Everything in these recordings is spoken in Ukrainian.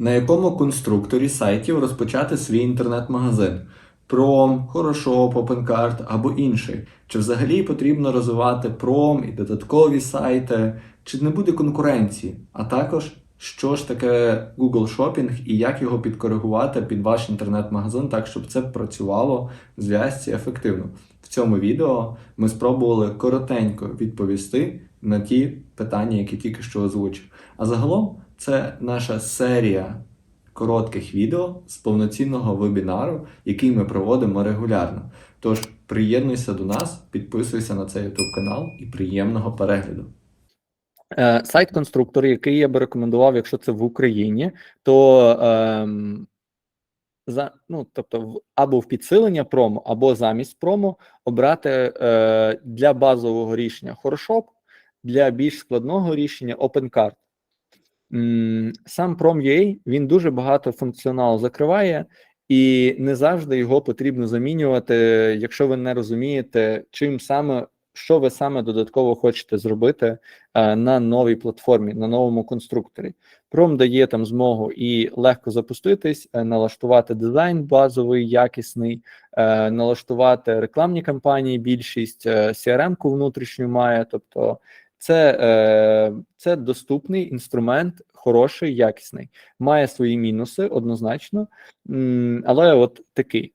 На якому конструкторі сайтів розпочати свій інтернет-магазин? Пром, Хорошоп, OpenCart або інший? Чи взагалі потрібно розвивати пром і додаткові сайти? Чи не буде конкуренції? А також, що ж таке Google Shopping і як його підкоригувати під ваш інтернет-магазин так, щоб це працювало зв'язці ефективно? В цьому відео ми спробували коротенько відповісти на ті питання, які тільки що озвучив. А загалом це наша серія коротких відео з повноцінного вебінару, який ми проводимо регулярно. Тож приєднуйся до нас, підписуйся на цей YouTube канал і приємного перегляду. Е, Сайт-конструктор, який я би рекомендував, якщо це в Україні, то ем, за, ну, тобто, або в підсилення промо, або замість промо обрати е, для базового рішення Хорошоп, для більш складного рішення OpenCart. М, Сам Prom.ua, він дуже багато функціоналу закриває, і не завжди його потрібно замінювати, якщо ви не розумієте, чим саме, що ви саме додатково хочете зробити е, на новій платформі, на новому конструкторі. Prom дає там змогу і легко запуститись, е, налаштувати дизайн базовий, якісний, е, налаштувати рекламні кампанії. Більшість CRM-ку внутрішню має, тобто це, е, це доступний інструмент, хороший, якісний. Має свої мінуси однозначно, але от такий.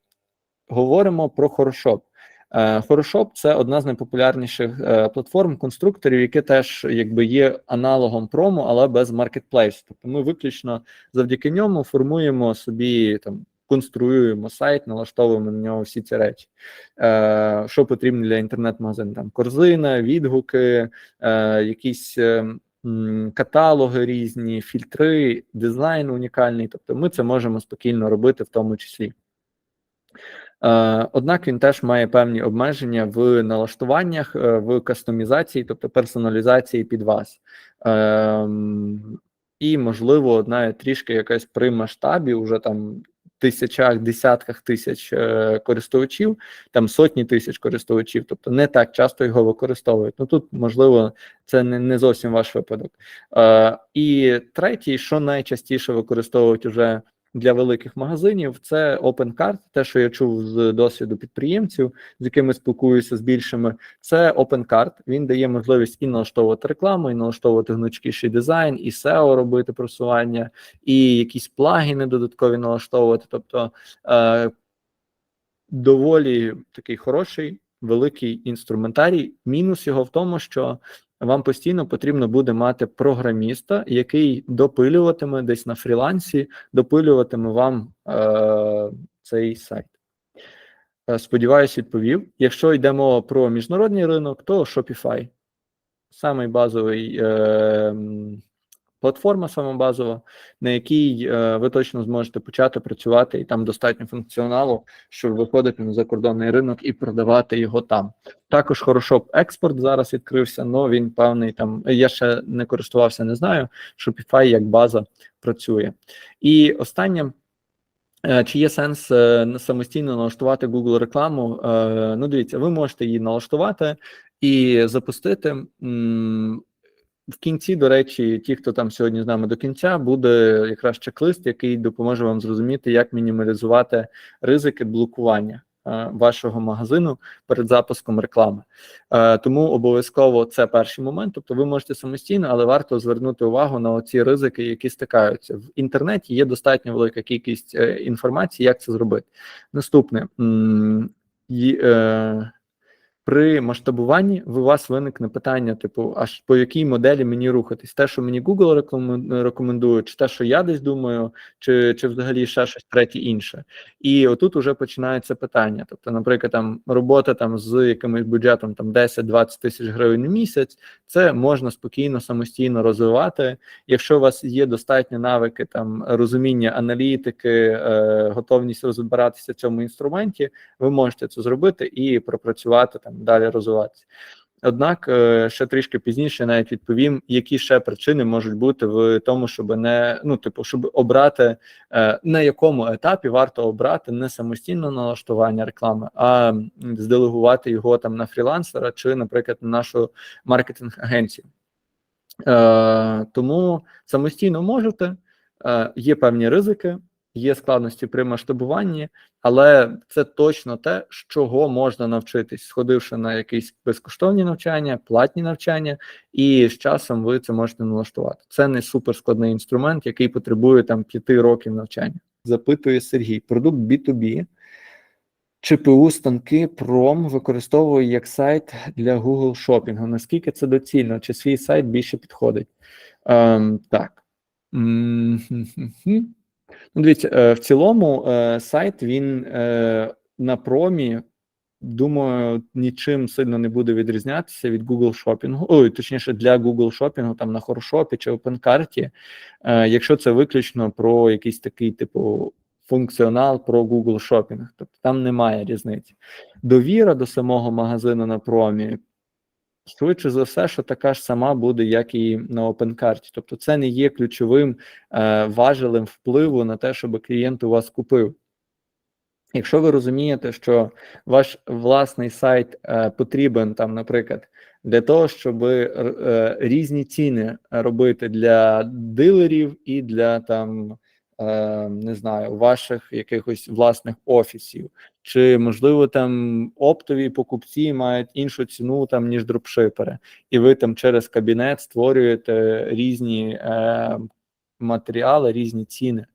Говоримо про Хорошоп. Е, Хорошоп це одна з найпопулярніших е, платформ конструкторів, яке теж якби є аналогом промо, але без маркетплейсу. Тобто ми виключно завдяки ньому формуємо собі там. Конструюємо сайт, налаштовуємо на нього всі ці речі. Е, що потрібно для інтернет-магазину? Там корзина, відгуки, е, якісь е, каталоги різні, фільтри, дизайн унікальний. Тобто ми це можемо спокійно робити в тому числі. Е, Однак він теж має певні обмеження в налаштуваннях, е, в кастомізації, тобто персоналізації під вас. І, можливо, навіть трішки якась при масштабі, вже там тисячах, десятках тисяч е, користувачів, там сотні тисяч користувачів, тобто не так часто його використовують. Ну тут, можливо, це не, не зовсім ваш випадок. Е, І третій, що найчастіше використовують уже для великих магазинів це OpenCart, те, що я чув з досвіду підприємців, з якими спілкуюся з більшими, це OpenCart. Він дає можливість і налаштовувати рекламу, і налаштовувати гнучкіший дизайн, і SEO робити просування, і якісь плагіни додаткові налаштовувати. Тобто е, доволі такий хороший, великий інструментарій. Мінус його в тому, що вам постійно потрібно буде мати програміста, який допилюватиме десь на фрілансі, допилюватиме вам е, цей сайт. Е, Сподіваюсь, відповів. Якщо йдемо про міжнародний ринок, то Shopify. Самий базовий е, платформа, сама базова, на якій е, ви точно зможете почати працювати, і там достатньо функціоналу, щоб виходити на закордонний ринок і продавати його там. Також Хорошоп експорт зараз відкрився, але він певний там. Я ще не користувався, не знаю. Shopify як база працює. І останнє. е, Чи є сенс е, самостійно налаштувати Google рекламу? Е, Ну, дивіться, ви можете її налаштувати і запустити. В кінці, до речі, ті, хто там сьогодні з нами до кінця, буде якраз чек-лист, який допоможе вам зрозуміти, як мінімалізувати ризики блокування е, вашого магазину перед запуском реклами. Е, Тому обов'язково це перший момент. Тобто, ви можете самостійно, але варто звернути увагу на оці ризики, які стикаються в інтернеті. Є достатньо велика кількість е, інформації, як це зробити. Наступне й- е, при масштабуванні у вас виникне питання: типу, аж по якій моделі мені рухатись? Те, що мені Google рекомен- рекомендує, чи те, що я десь думаю, чи, чи взагалі ще щось третє інше. І отут уже починається питання. Тобто, наприклад, там робота там з якимось бюджетом там 10-20 тисяч гривень на місяць, це можна спокійно самостійно розвивати. Якщо у вас є достатні навики там розуміння аналітики, е, готовність розбиратися в цьому інструменті, ви можете це зробити і пропрацювати там далі розвиватися. Однак е, ще трішки пізніше навіть відповім, які ще причини можуть бути в тому, щоб не ну, типу, щоб обрати е, на якому етапі варто обрати не самостійне налаштування реклами, а зделегувати його там на фрілансера чи, наприклад, на нашу маркетинг-агенцію. Е, тому самостійно можете. Є певні ризики, є складності при масштабуванні, але це точно те, з чого можна навчитись, сходивши на якісь безкоштовні навчання, платні навчання, і з часом ви це можете налаштувати. Це не суперскладний інструмент, який потребує там п'яти років навчання. Запитує Сергій, продукт B2B. ЧПУ станки Пром використовую як сайт для Google шопінгу. Наскільки це доцільно? Чи свій сайт більше підходить? Ем, так. Ну, дивіться, е, в цілому е, сайт він е, на промі, думаю, нічим сильно не буде відрізнятися від Google шопінгу. Ой, точніше, для Google шопінгу там на Хорошопі чи е, якщо це виключно про якийсь такий, типу, функціонал про Google шопінг. Тобто там немає різниці. Довіра до самого магазину на промі. Швидше за все, що така ж сама буде, як і на OpenCart. Тобто, це не є ключовим е, важелем впливу на те, щоб клієнт у вас купив. Якщо ви розумієте, що ваш власний сайт е, потрібен там, наприклад, для того, щоб е, різні ціни робити для дилерів і для там, не знаю, ваших якихось власних офісів, чи можливо там оптові покупці мають іншу ціну там ніж дропшипери, і ви там через кабінет створюєте різні е, матеріали, різні ціни.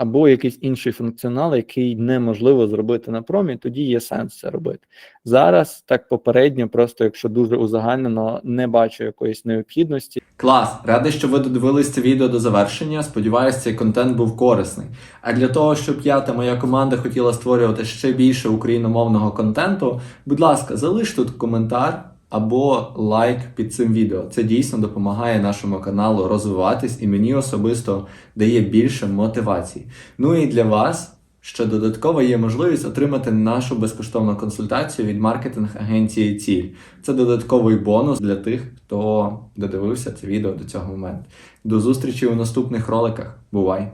Або якийсь інший функціонал, який неможливо зробити на промі, тоді є сенс це робити. Зараз так попередньо, просто якщо дуже узагальнено, не бачу якоїсь необхідності. Клас! Радий, що ви додивились це відео до завершення. Сподіваюсь, цей контент був корисний. А для того, щоб я та моя команда хотіла створювати ще більше україномовного контенту, будь ласка, залиш тут коментар або лайк під цим відео. Це дійсно допомагає нашому каналу розвиватись і мені особисто дає більше мотивації. Ну і для вас. Ще додатково є можливість отримати нашу безкоштовну консультацію від маркетинг-агенції Ціль. Це додатковий бонус для тих, хто додивився це відео до цього моменту. До зустрічі у наступних роликах. Бувай!